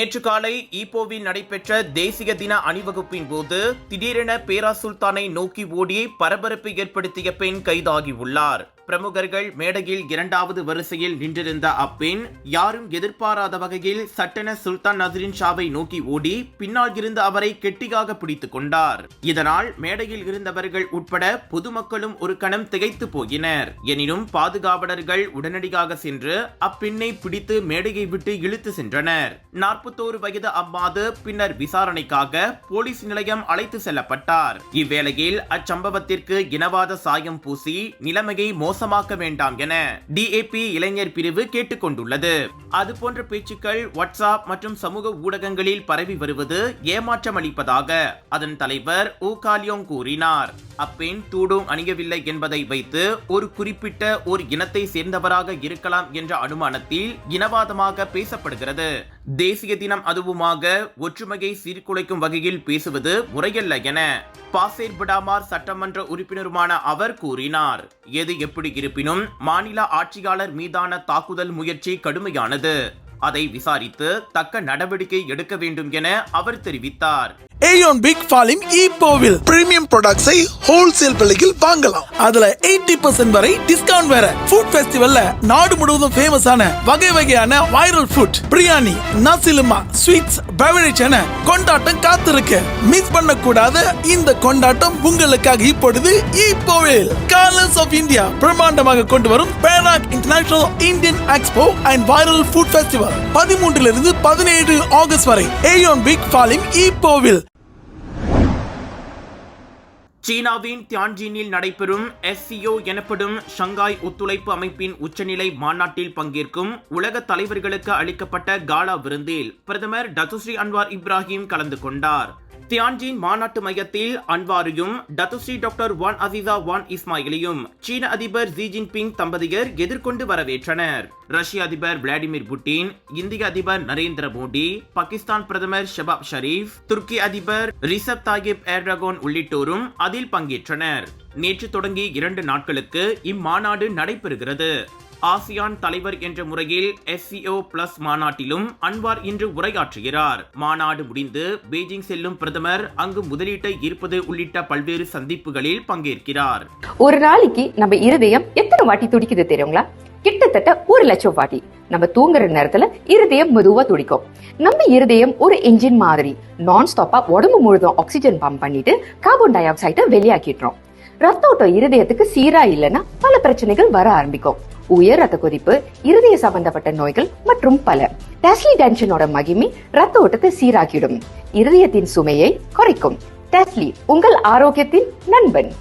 நேற்று காலை ஈப்போவில் நடைபெற்ற தேசிய தின அணிவகுப்பின் போது திடீரென பேரா சுல்தானை நோக்கி ஓடி பரபரப்பு ஏற்படுத்திய பெண் கைதாகியுள்ளார். பிரமுகர்கள் மேடையில் இரண்டாவது வரிசையில் நின்றிருந்த அப்பெண் யாரும் எதிர்பாராத வகையில் சட்டென சுல்தான் நசரின் ஷாவை நோக்கி ஓடி பின்னால் இருந்து அவரை கெட்டியாக பிடித்துக் கொண்டார். இதனால் மேடையில் இருந்தவர்கள் உட்பட பொதுமக்களும் ஒரு கணம் திகைத்து போயினர். எனினும் பாதுகாவலர்கள் உடனடியாக சென்று அப்பெண்ணை பிடித்து மேடையை விட்டு இழுத்து சென்றனர். நாற்பத்தோரு வயது அம்மாது பின்னர் விசாரணைக்காக போலீஸ் நிலையம் அழைத்து செல்லப்பட்டார். இவ்வேளையில் அச்சம்பவத்திற்கு இனவாத சாயம் பூசி நிலைமையை மோச மோசமாக்க வேண்டாம் என டிஏபி இளைஞர் பிரிவு கேட்டுக்கொண்டுள்ளது. அதுபோன்ற பேச்சுக்கள் வாட்ஸ்அப் மற்றும் சமூக ஊடகங்களில் பரவி வருவது ஏமாற்றம் அளிப்பதாக அதன் தலைவர் ஊ காலியோங் கூறினார். அப்பெண் தூடும் அணியவில்லை என்பதை வைத்து ஒரு குறிப்பிட்ட ஒரு இனத்தை சேர்ந்தவராக இருக்கலாம் என்ற அனுமானத்தில் இனவாதமாக பேசப்படுகிறது. தேசிய தினம் அதுவுமாக ஒற்றுமையை சீர்குலைக்கும் வகையில் பேசுவது முறையல்ல என பாசேர் பிடாமார் சட்டமன்ற உறுப்பினருமான அவர் கூறினார். எது எப்படி இருப்பினும் மாநில ஆட்சியாளர் மீதான தாக்குதல் முயற்சி கடுமையானது. அதை விசாரித்து தக்க நடவடிக்கை எடுக்க வேண்டும் என அவர் தெரிவித்தார். ஏயோன் பிக் ஃபாலிம் இப்போவில் பிரீமியம் ப்ராடக்ட்ஸை ஹோல்சேல் விலையில் வாங்கலாம். அதுல 80% வரை டிஸ்கவுண்ட் வேற. ஃபுட் ஃபெஸ்டிவல்ல நாடு முழுவதும் ஃபேமஸான வகை வகையான viral food biryani நசிலுமா sweets beverage என கொண்டாட்டம் காத்திருக்கு. மிஸ் பண்ணக்கூடாத இந்த கொண்டாட்டம் உங்களுக்காக இப்பொழுது இப்போவில் காலர்ஸ் ஆஃப் இந்தியா பிரம்மாண்டமாக கொண்டு வரும் Perak international Indian expo and viral food festival பதிமூன்றிலிருந்து பதினேழு ஆகஸ்ட் வரை. ஏயோன் பிக் ஃபாலிங் இப்போவில் சீனாவின் தியான்ஜினில் நடைபெறும் எஸ்சிஓ எனப்படும் ஷங்காய் ஒத்துழைப்பு அமைப்பின் உச்சநிலை மாநாட்டில் பங்கேற்கும் உலக தலைவர்களுக்கு அளிக்கப்பட்ட காலா விருந்தில் பிரதமர் டத்துஸ்ரீ அன்வார் இப்ராஹிம் கலந்து கொண்டார். தியான்ஜின் மாநாட்டு மையத்தில் அன்வாரையும் Datuk Seri doctor Wan Azizah Wan இஸ்மாயிலையும் சீன அதிபர் ஜி ஜின்பிங் தம்பதியர் எதிர்கொண்டு வரவேற்றனர். ரஷ்ய அதிபர் விளாடிமிர் புட்டின் இந்திய அதிபர் நரேந்திர மோடி பாகிஸ்தான் பிரதமர் ஷபாப் ஷரீப் துருக்கி அதிபர் ரிசப் தாயிப் ஏர்டகோன் உள்ளிட்டோரும் அதில் பங்கேற்றனர். நேற்று தொடங்கி இரண்டு நாட்களுக்கு இம்மாநாடு நடைபெறுகிறது. ஆசியான் தலைவர் என்ற முறையில் எஸ்சிஓ பிளஸ் மாநாட்டிலும் அன்வார் இன்று உரையாற்றுகிறார். மாநாடு முடிந்து பெய்ஜிங் செல்லும் பிரதமர் அங்கு முதலீட்டை ஈர்ப்பது உள்ளிட்ட பல்வேறு சந்திப்புகளில் பங்கேற்கிறார். ஒரு நாளைக்கு நம்ம இருதயம் எத்தனை வாட்டி துடிக்குது தெரியுங்களா? கிட்டத்தட்ட ஒரு லட்சம் வாட்டி. நம்ம தூங்குற நேரத்துல இருதயம் மெதுவா துடிக்கும். நம்ம இருதயம் ஒரு என்ஜின் மாதிரி நான் ஸ்டாப்பா உடம்பு முழுதும் ஆக்சிஜன் பம்ப் பண்ணிட்டு கார்பன் டை ஆக்சைடை வெளியாக்கிடுறோம். ரத்த ஓட்டம் இருதயத்துக்கு சீரா இல்லைன்னா பல பிரச்சனைகள் வர ஆரம்பிக்கும். உயர் ரத்த கொதிப்பு இருதய சம்பந்தப்பட்ட நோய்கள் மற்றும் பல. டெஸ்லி டென்ஷனோட மகிமை ரத்த ஓட்டத்தை சீராக்கிடும். இருதயத்தின் சுமையை குறைக்கும். டெஸ்லி உங்கள் ஆரோக்கியத்தின் நண்பன்.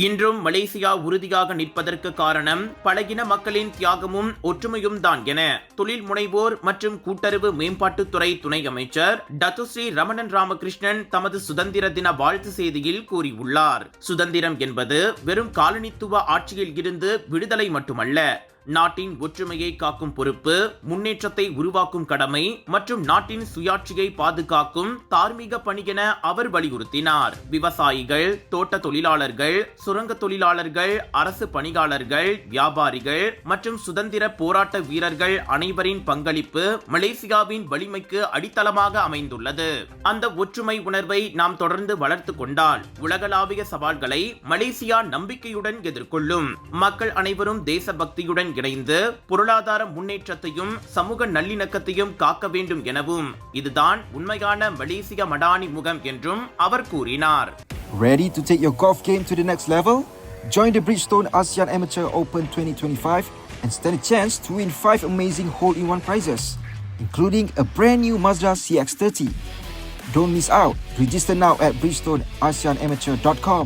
இன்றும் மலேசியா உறுதியாக நிற்பதற்கு காரணம் பழகின மக்களின் தியாகமும் ஒற்றுமையும் தான் என தொழில் முனைவோர் மற்றும் கூட்டுறவு மேம்பாட்டுத்துறை துணை அமைச்சர் டத்துஸ்ரீ ரமணன் ராமகிருஷ்ணன் தமது சுதந்திர தின வாழ்த்து செய்தியில் கூறியுள்ளார். சுதந்திரம் என்பது வெறும் காலனித்துவ ஆட்சியில் இருந்து விடுதலை மட்டுமல்ல நாட்டின் ஒற்றுமையை காக்கும் பொறுப்பு முன்னேற்றத்தை உருவாக்கும் கடமை மற்றும் நாட்டின் சுயாட்சியை பாதுகாக்கும் தார்மீக பணி என அவர் வலியுறுத்தினார். விவசாயிகள் தோட்ட தொழிலாளர்கள் சுரங்க தொழிலாளர்கள் அரசு பணியாளர்கள் வியாபாரிகள் மற்றும் சுதந்திர போராட்ட வீரர்கள் அனைவரின் பங்களிப்பு மலேசியாவின் வலிமைக்கு அடித்தளமாக அமைந்துள்ளது. அந்த ஒற்றுமை உணர்வை நாம் தொடர்ந்து வளர்த்து கொண்டால் உலகளாவிய சவால்களை மலேசியா நம்பிக்கையுடன் எதிர்கொள்ளும். மக்கள் அனைவரும் தேசபக்தியுடன் இணைந்து பொருளாதார முன்னேற்றத்தையும் சமூக நல்லிணக்கத்தையும் காக்க வேண்டும் எனவும் இதுதான் உண்மையான மலேசிய மடானி முகம் என்றும் அவர் கூறினார் Ready to take your golf game to the next level? Join the Bridgestone ASEAN Amateur Open 2025 and stand a chance to win 5 amazing hole-in-one prizes, including a brand new Mazda CX-30. Don't miss out. Register now at bridgestoneasianamateur.com.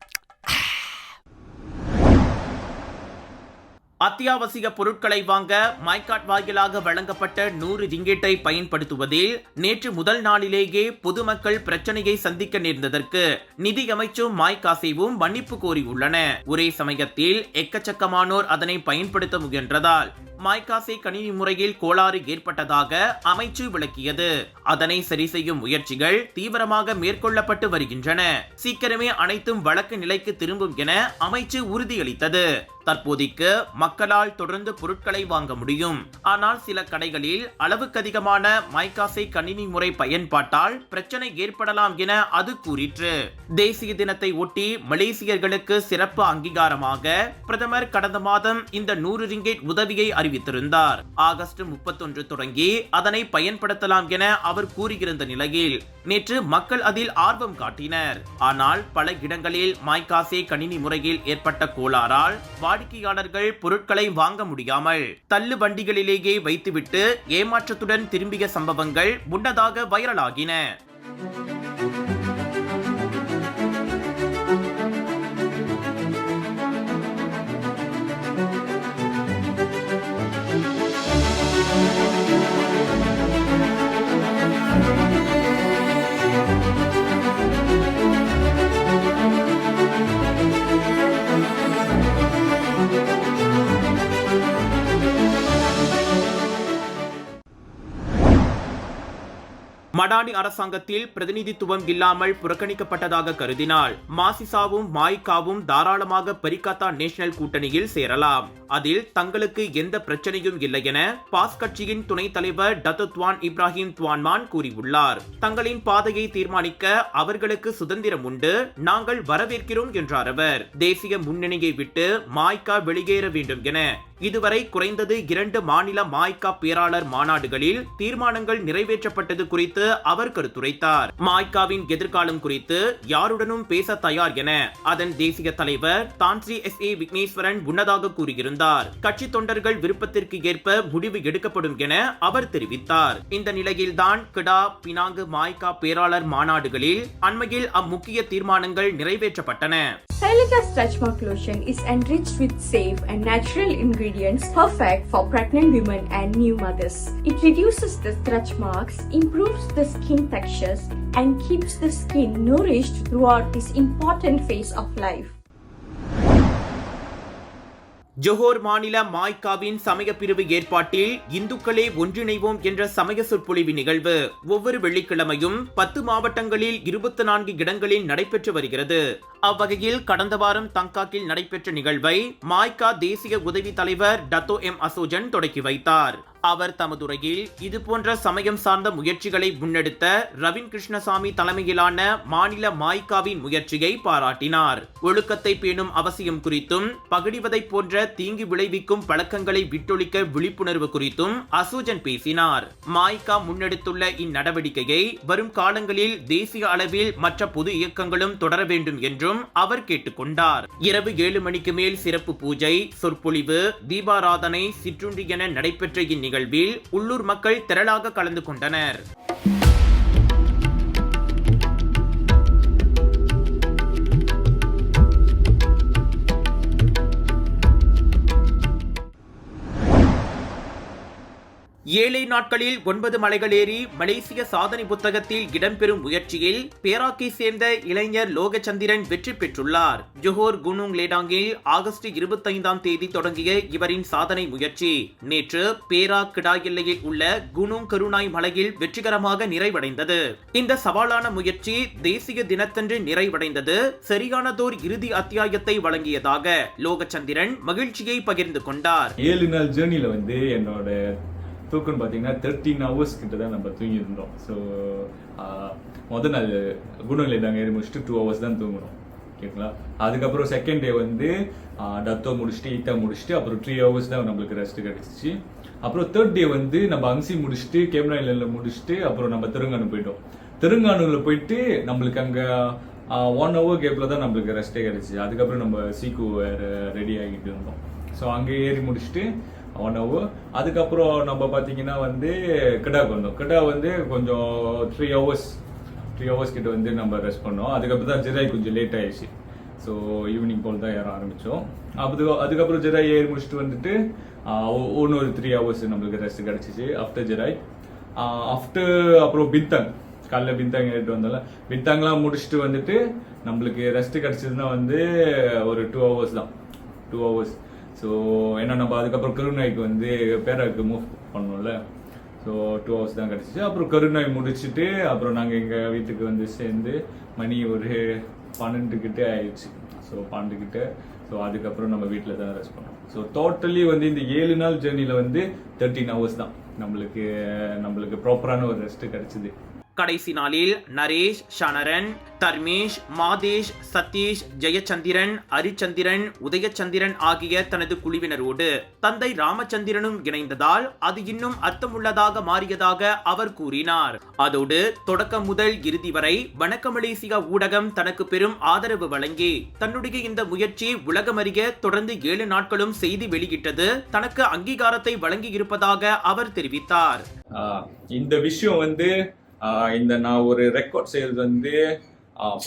அத்தியாவசிய பொருட்களை வாங்க my God வாயிலாக வழங்கப்பட்ட நூறு ரிங்கெட்டை பயன்படுத்துவதில் நேற்று முதல் நாளிலேயே பொதுமக்கள் பிரச்சனையை சந்திக்க நேர்ந்ததற்கு நிதியமைச்சும் மாய்காசேவும் மன்னிப்பு கோரியுள்ளன. ஒரே சமயத்தில் எக்கச்சக்கமானோர் அதனை பயன்படுத்த முயன்றதால் மைகாசே கணினி முறையில் கோளாறு ஏற்பட்டதாக அமைச்சு விளக்கியது. அதனை சரி செய்யும் முயற்சிகள் தீவிரமாக மேற்கொள்ளப்பட்டு வருகின்றன. சீக்கிரமே அனைத்தும் வழக்கு நிலைக்கு திரும்பும் என அமைச்சு உறுதியளித்தது. தற்போதைக்கு மக்களால் தொடர்ந்து பொருட்களை வாங்க முடியும். ஆனால் சில கடைகளில் அளவுக்கு அதிகமான மைகாசை கணினி முறை பயன்பாட்டால் பிரச்சனை ஏற்படலாம் என அது கூறிற்று. தேசிய தினத்தை ஒட்டி மலேசியர்களுக்கு சிறப்பு அங்கீகாரமாக பிரதமர் கடந்த மாதம் இந்த நூறு ரிங்கேட் உதவியை அறிவித்திருந்தார். ஆகஸ்ட் முப்பத்தொன்று தொடங்கி அதனை பயன்படுத்தலாம் என அவர் கூறியிருந்த நிலையில் நேற்று மக்கள் அதில் ஆர்வம் காட்டினர். ஆனால் பல இடங்களில் மாய்காசே கணினி முறையில் ஏற்பட்ட கோளாறால் வாடிக்கையாளர்கள் பொருட்களை வாங்க முடியாமல் தள்ளு வண்டிகளிலேயே வைத்துவிட்டு ஏமாற்றத்துடன் திரும்பிய சம்பவங்கள் முன்னதாக வைரலாகின. அடானி அரசாங்கத்தில் பிரதிநிதித்துவம் இல்லாமல் புறக்கணிக்கப்பட்டதாக கருதினால் மாசிசாவும் மாய்காவும் தாராளமாக பரிகாத்தா நேஷனல் கூட்டணியில் சேரலாம். அதில் தங்களுக்கு எந்த பிரச்சனையும் இல்லை என பாஸ் கட்சியின் துணைத் தலைவர் டத்துத்வான் இப்ராஹிம் துவான்மான் கூறியுள்ளார். தங்களின் பாதையை தீர்மானிக்க அவர்களுக்கு சுதந்திரம் உண்டு நாங்கள் வரவேற்கிறோம் என்றார் அவர். தேசிய முன்னணியை விட்டு மாய்கா வெளியேற வேண்டும் என இதுவரை குறைந்தது இரண்டு மாநில மாய்கா பேராளர் மாநாடுகளில் தீர்மானங்கள் நிறைவேற்றப்பட்டது குறித்து அவர் கருத்துரைத்தார். மாய்காவின் எதிர்காலம் குறித்து யாருடனும் பேச தயார் என அதன் தேசிய தலைவர் தான்ஸ்ரீ எஸ் ஏ விக்னேஸ்வரன் முன்னதாக கூறியிருந்தார். கட்சி தொண்டர்கள் விருப்பத்திற்கு ஏற்ப முடிவு எடுக்கப்படும் என அவர் தெரிவித்தார். இந்த நிலையில்தான் கிடா பினாங்கு மாய்கா பேராளர் மாநாடுகளில் அண்மையில் அம்முக்கிய தீர்மானங்கள் நிறைவேற்றப்பட்டன. Silica Stretch Mark Lotion is enriched with safe and natural ingredients. Perfect for pregnant women and new mothers. It reduces the stretch marks, improves the skin textures, and keeps the skin nourished throughout this important phase of life. Johor மாநில மாய்காவின் சமய பிரிவு ஏற்பாட்டில் இந்துக்களே ஒன்றிணைவோம் என்ற சமய சொற்பொழிவு நிகழ்வு. ஒவ்வொரு வெள்ளிக்கிழமையும் பத்து மாவட்டங்களில் இருபத்தி நான்கு இடங்களில் நடைபெற்று வருகிறது. அவ்வகையில் கடந்த வாரம் தங்காக்கில் நடைபெற்ற நிகழ்வை மாய்கா தேசிய உதவி தலைவர் டத்தோ எம் அசோஜன் தொடக்கி வைத்தார். அவர் தமதுரையில் இதுபோன்ற சமயம் சார்ந்த முயற்சிகளை முன்னெடுத்த ரவின் கிருஷ்ணசாமி தலைமையிலான மாநில மாய்காவின் முயற்சியை பாராட்டினார். ஒழுக்கத்தை பேணும் அவசியம் குறித்தும் பகடிவதை போன்ற தீங்கு விளைவிக்கும் பழக்கங்களை விட்டொழிக்க விழிப்புணர்வு குறித்தும் அசூஜன் பேசினார். மாய்கா முன்னெடுத்துள்ள இந்நடவடிக்கையை வரும் காலங்களில் தேசிய அளவில் மற்ற பொது இயக்கங்களும் தொடர வேண்டும் என்றும் அவர் கேட்டுக்கொண்டார் இரவு ஏழு மணிக்கு மேல் சிறப்பு பூஜை சொற்பொழிவு தீபாராதனை சிற்றுண்டி என நடைபெற்ற நிகழ்வில் உள்ளூர் மக்கள் திரளாக கலந்து கொண்டனர். ஏழை நாட்களில் ஒன்பது மலைகள் ஏறி மலேசிய சாதனை புத்தகத்தில் இடம்பெறும் முயற்சியில் பேராக்கை சேர்ந்த இளைஞர் லோகச்சந்திரன் வெற்றி பெற்றுள்ளார். ஜொஹோர் குனுங் லேடாங்கில் ஆகஸ்ட் இருபத்தைந்தாம் தேதி தொடங்கிய இவரின் சாதனை முயற்சி. நேற்று பேரா கிடா எல்லையில் உள்ள குனுங் கருணாய் மலையில் வெற்றிகரமாக நிறைவடைந்தது. இந்த சவாலான முயற்சி தேசிய தினத்தன்று நிறைவடைந்தது. சரியானதோர் இறுதி அத்தியாயத்தை வழங்கியதாக லோகச்சந்திரன் மகிழ்ச்சியை பகிர்ந்து கொண்டார். ஏழு நாள் ஜேர்னியில் வந்து என்னோட தூக்கம்னு பார்த்தீங்கன்னா தேர்ட்டீன் ஹவர்ஸ் கிட்ட தான் நம்ம தூங்கியிருந்தோம். ஸோ முதல் நாள் குணநிலை நாங்கள் ஏறி முடிச்சுட்டு டூ ஹவர்ஸ் தான் தூங்கணும் ஓகேங்களா அதுக்கப்புறம் செகண்ட் டே வந்து டத்தோ முடிச்சுட்டு ஈத்தா முடிச்சுட்டு அப்புறம் த்ரீ ஹவர்ஸ் தான் நம்மளுக்கு ரெஸ்ட் கிடச்சிச்சு. அப்புறம் தேர்ட் டே வந்து நம்ம அங்சி முடிச்சுட்டு கேமரா இல்லையில் முடிச்சுட்டு அப்புறம் நம்ம திருங்கானு போயிட்டோம். திருங்கானூரில் போயிட்டு நம்மளுக்கு அங்கே ஒன் ஹவர் கேப்பில் தான் நம்மளுக்கு ரெஸ்ட்டே கிடச்சிச்சு. அதுக்கப்புறம் நம்ம சீக்கு வேறு ரெடி ஆகிட்டு இருந்தோம். ஸோ அங்கே ஏறி முடிச்சுட்டு ஒன் அதுக்கப்புறம் நம்ம பார்த்தீங்கன்னா வந்து கிடா வந்தோம். கிடா வந்து கொஞ்சம் த்ரீ ஹவர்ஸ் த்ரீ ஹவர்ஸ் கிட்ட வந்து நம்ம ரெஸ்ட் பண்ணோம். அதுக்கப்புறம் தான் ஜெராய் கொஞ்சம் லேட் ஆயிடுச்சு. ஸோ ஈவினிங் போல் தான் ஏற ஆரம்பித்தோம் அது அதுக்கப்புறம் ஜெராய் ஏறி முடிச்சுட்டு வந்துட்டு இன்னொரு த்ரீ ஹவர்ஸ் நம்மளுக்கு ரெஸ்ட் கிடச்சிச்சு. ஆஃப்டர் ஜெராய். ஆஃப்டர் அப்புறம் பின்தங். காலைல பின்தாங் ஏறிட்டு வந்தோம்ல. பின்தாங்லாம் முடிச்சுட்டு வந்துட்டு நம்மளுக்கு ரெஸ்ட் கிடச்சதுன்னா வந்து ஒரு டூ ஹவர்ஸ் தான். டூ ஹவர்ஸ் ஸோ ஏன்னா நம்ம அதுக்கப்புறம் கருநாய்க்கு வந்து பேராக்கு மூவ் பண்ணோம்ல. ஸோ டூ ஹவர்ஸ் தான் கிடச்சிச்சு அப்புறம் கருநாய் முடிச்சுட்டு அப்புறம் நாங்கள் எங்கள் வீட்டுக்கு வந்து சேர்ந்து மணி ஒரு பன்னெண்டு கிட்டே ஆயிடுச்சு. ஸோ பன்னெண்டு ஸோ அதுக்கப்புறம் நம்ம வீட்டில் தான் ரெஸ்ட் பண்ணோம். ஸோ டோட்டலி வந்து இந்த ஏழு நாள் ஜேர்னியில் வந்து தேர்ட்டீன் ஹவர்ஸ் தான். நம்மளுக்கு நம்மளுக்கு ப்ராப்பரான ஒரு ரெஸ்ட்டு கிடச்சிது. கடைசி நாளில் நரேஷ் ஷனரன் தர்மேஷ் மாதேஷ் சதீஷ் ஜெயச்சந்திரன் அரிச்சந்திரன் உதயச்சந்திரன் ஆகிய தனது குழுவினரோடு தந்தை ராமச்சந்திரனும் இணைந்ததால் அது இன்னும் அர்த்தமுள்ளதாக மாறியதாக அவர் கூறினார். அதோடு தொடக்கம் முதல் இறுதி வரை வணக்க மலேசியா ஊடகம் தனக்கு பெரும் ஆதரவு வழங்கி தன்னுடைய இந்த முயற்சி உலகமறிய தொடர்ந்து ஏழு நாட்களும் செய்தி வெளியிட்டது தனக்கு அங்கீகாரத்தை வழங்கியிருப்பதாக அவர் தெரிவித்தார். இந்த விஷயம் வந்து இந்த நான் ஒரு ரெக்கார்ட் செய்யறது வந்து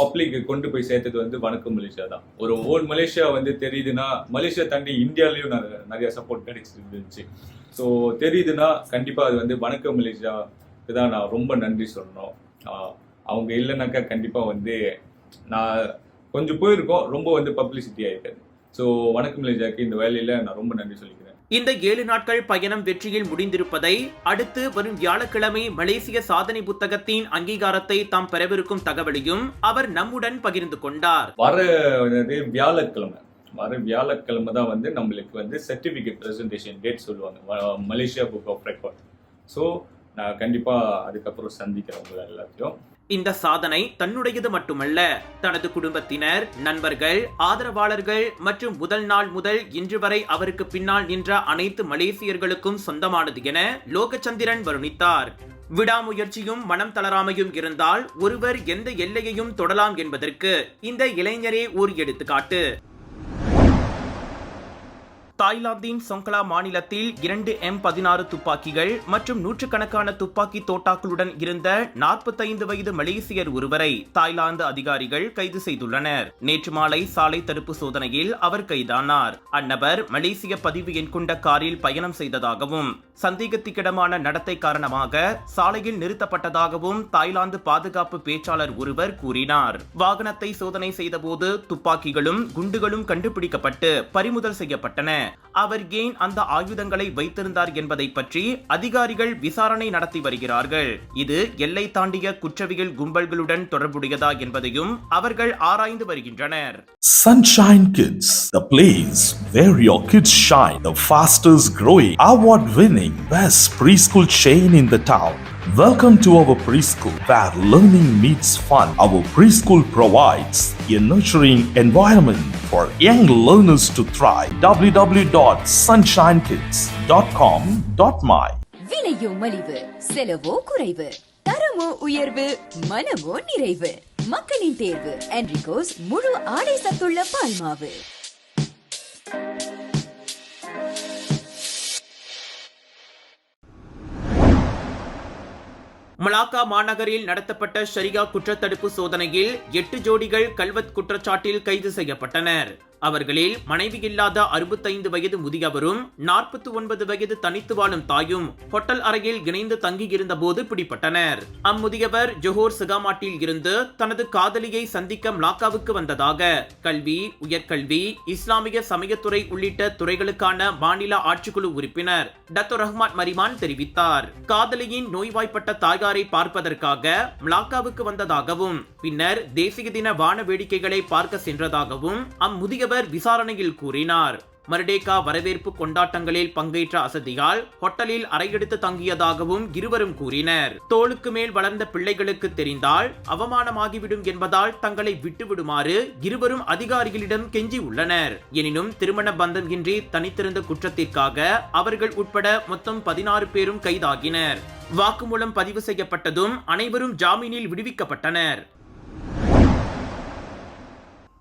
பப்ளிக்கு கொண்டு போய் சேர்த்தது வந்து வணக்கம் மலேசியா தான். ஒரு ஓல் மலேசியா வந்து தெரியுதுன்னா மலேசியா தாண்டி இந்தியாலையும் நிறைய சப்போர்ட் கிடைச்சிருந்துச்சு ஸோ தெரியுதுன்னா கண்டிப்பாக அது வந்து வணக்கம் மலேசியாவுக்கு தான் நான் ரொம்ப நன்றி சொல்லணும். அவங்க இல்லைனாக்கா கண்டிப்பாக வந்து நான் கொஞ்சம் போயிருக்கோம் ரொம்ப வந்து பப்ளிசிட்டி ஆகிட்டது ஸோ வணக்கம் மலேசியாவுக்கு இந்த வேலையில் நான் ரொம்ப நன்றி சொல்லிக்கிறேன். இந்த ஏழு நாட்கள் பயணம் வெற்றியில் முடிந்திருப்பதை அடுத்து வரும் வியாழக்கிழமை மலேசிய சாதனை புத்தகத்தின் அங்கீகாரத்தை தாம் பெறவிருக்கும் தகவலையும் அவர் நம்முடன் பகிர்ந்து கொண்டார். வர வியாழக்கிழமை. வர வியாழக்கிழமை தான் வந்து நம்மளுக்கு வந்து சர்டிஃபிகேட் ப்ரெசன்டேஷன் டேட் சொல்லுவாங்க. Malaysia book of record so நான் கண்டிப்பாக அதுக்கப்புறம் சந்திக்கிறேன் உங்களை எல்லாத்தையும். இந்த சாதனை தன்னுடையது மட்டுமல்ல. தனது குடும்பத்தினர் நண்பர்கள் ஆதரவாளர்கள் மற்றும் முதல் நாள் முதல் இன்று வரை அவருக்கு பின்னால் நின்ற அனைத்து மலேசியர்களுக்கும் சொந்தமானது என லோகச்சந்திரன் வருணித்தார். விடாமுயற்சியும் மனம் தளராமையும் இருந்தால் ஒருவர் எந்த எல்லையையும் தொடலாம் என்பதற்கு இந்த இளைஞரே ஒரு எடுத்துக்காட்டு. தாய்லாந்தின் சொங்கலா மாநிலத்தில் இரண்டு எம் பதினாறு துப்பாக்கிகள் மற்றும் நூற்றுக்கணக்கான துப்பாக்கி தோட்டாக்களுடன் இருந்த நாற்பத்தைந்து வயது மலேசியர் ஒருவரை தாய்லாந்து அதிகாரிகள் கைது செய்துள்ளனர். நேற்று மாலை சாலை தடுப்பு சோதனையில் அவர் கைதானார். அந்நபர் மலேசிய பதிவு எண் கொண்ட காரில் பயணம் செய்ததாகவும் சந்தேகத்திற்கிடமான நடத்தை காரணமாக சாலையில் நிறுத்தப்பட்டதாகவும் தாய்லாந்து பாதுகாப்பு பேச்சாளர் ஒருவர் கூறினார். வாகனத்தை சோதனை செய்தபோது துப்பாக்கிகளும் குண்டுகளும் கண்டுபிடிக்கப்பட்டு பறிமுதல் செய்யப்பட்டன. அவர் ஏன் அந்த ஆயுதங்களை வைத்திருந்தார் என்பதை பற்றி அதிகாரிகள் விசாரணை நடத்தி வருகிறார்கள் இது எல்லை தாண்டிய குற்றவியல் கும்பல்களுடன் தொடர்புடையதா என்பதையும் அவர்கள் ஆராய்ந்து வருகின்றனர் Sunshine Kids, the place where your kids shine, the fastest growing, award winning, best preschool chain in the town. Welcome to our preschool where learning meets fun. Our preschool provides a nurturing environment for young learners to thrive. www.sunshinekids.com.my விலையோ மலிவு செலவோ குறைவு தரமோ உயர்வு மனமோ நிறைவு மக்களின் தேர்வு என்ரிகோஸ் முழு ஆடை சத்துள்ள பால்மாவு மலாக்கா மாநகரில் நடத்தப்பட்ட ஷரியா குற்றத்தடுப்பு சோதனையில் எட்டு ஜோடிகள் கல்வத் குற்றச்சாட்டில் கைது செய்யப்பட்டனர். அவர்களில் மனைவி இல்லாத அறுபத்தைந்து வயது முதியவரும் நாற்பத்தி ஒன்பது வயது தனித்து வாழும் தாயும் ஹோட்டல் அறையில் இணைந்து தங்கியிருந்த போது பிடிபட்டனர். அம்முதியவர் ஜொஹோர் சிகாமாட்டில் இருந்து தனது காதலியை சந்திக்க மலாக்காவுக்கு வந்ததாக கல்வி உயர்கல்வி இஸ்லாமிய சமயத்துறை உள்ளிட்ட துறைகளுக்கான மாநில ஆட்சிக்குழு உறுப்பினர் டத்து ரஹ்மான் மரிமான் தெரிவித்தார். காதலியின் நோய்வாய்ப்பட்ட தாயாரை பார்ப்பதற்காக மலாக்காவுக்கு வந்ததாகவும் பின்னர் தேசிய தின வான வேடிக்கைகளை பார்க்க சென்றதாகவும் அம்முதியவர் விசாரணையில் கூறினார். மர்டேகா வரவேற்பு கொண்டாட்டங்களில் பங்கேற்ற அசதியால் ஹோட்டலில் அறையெடுத்து தங்கியதாகவும் இருவரும் கூறினர். தோளுக்கு மேல் வளர்ந்த பிள்ளைகளுக்கு தெரிந்தால் அவமானமாகிவிடும் என்பதால் தங்களை விட்டுவிடுமாறு இருவரும் அதிகாரிகளிடம் கெஞ்சி உள்ளனர். எனினும் திருமண பந்தம் இன்றி தனித்திருந்த குற்றத்திற்காக அவர்கள் உட்பட மொத்தம் பதினாறு பேரும் கைதாகினர். வாக்குமூலம் பதிவு செய்யப்பட்டதும் அனைவரும் ஜாமீனில் விடுவிக்கப்பட்டனர்.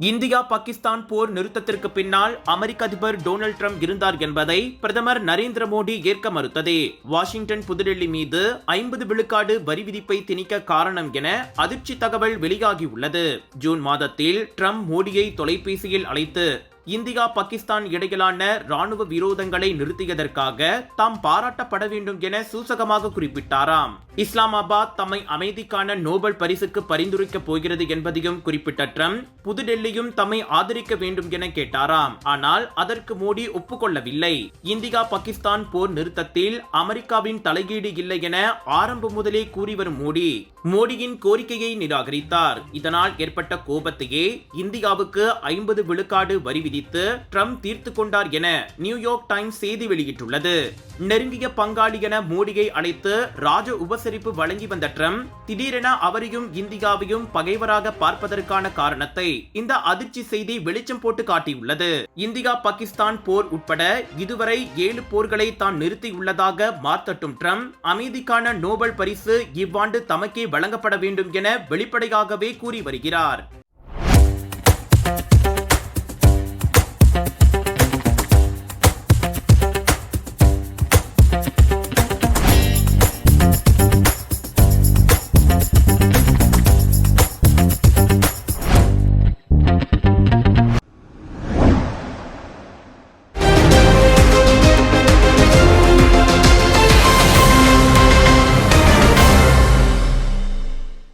இந்தியா பாகிஸ்தான் போர் நிறுத்தத்திற்கு பின்னால் அமெரிக்க அதிபர் டொனால்ட் ட்ரம்ப் இருந்தார் என்பதை பிரதமர் நரேந்திர மோடி ஏற்க மறுத்ததே. வாஷிங்டன் புதுடெல்லி மீது ஐம்பது விழுக்காடு வரி விதிப்பை திணிக்க காரணம் என அதிர்ச்சி தகவல் வெளியாகியுள்ளது. ஜூன் மாதத்தில் ட்ரம்ப் மோடியை தொலைபேசியில் அழைத்து இந்தியா பாகிஸ்தான் இடையிலான ராணுவ விரோதங்களை நிறுத்தியதற்காக தாம் பாராட்டப்பட வேண்டும் என சூசகமாக குறிப்பிட்டாராம். இஸ்லாமாபாத் தம்மை அமைதிக்கான நோபல் பரிசுக்கு பரிந்துரைக்கப் போகிறது என்பதையும் குறிப்பிட்ட ட்ரம்ப் புதுடெல்லியும் தம்மை ஆதரிக்க வேண்டும் என கேட்டாராம். ஆனால் அதற்கு மோடி ஒப்புக்கொள்ளவில்லை. இந்தியா பாகிஸ்தான் போர் நிறுத்தத்தில் அமெரிக்காவின் தலையீடு இல்லை என ஆரம்பம் முதலே கூறி வரும் மோடி மோடியின் கோரிக்கையை நிராகரித்தார். இதனால் ஏற்பட்ட கோபத்தையே இந்தியாவுக்கு ஐம்பது விழுக்காடு வரி விதித்து ட்ரம்ப் தீர்த்து கொண்டார் என நியூயார்க் டைம்ஸ் செய்தி வெளியிட்டுள்ளது. நெருங்கிய பங்காளி என மோடியை அழைத்து ராஜ உபசரிப்பு வழங்கி வந்த ட்ரம்ப் திடீரென அவரையும் இந்தியாவையும் பகைவராக பார்ப்பதற்கான காரணத்தை இந்த அதிர்ச்சி செய்தி வெளிச்சம் போட்டு காட்டியுள்ளது. இந்தியா பாகிஸ்தான் போர் உட்பட இதுவரை ஏழு போர்களை தான் நிறுத்தியுள்ளதாக மார்த்தட்டும் ட்ரம்ப். அமைதிக்கான நோபல் பரிசு இவ்வாண்டு தமக்கே வழங்கப்பட வேண்டும் என வெளிப்படையாகவே கூறி வருகிறார்.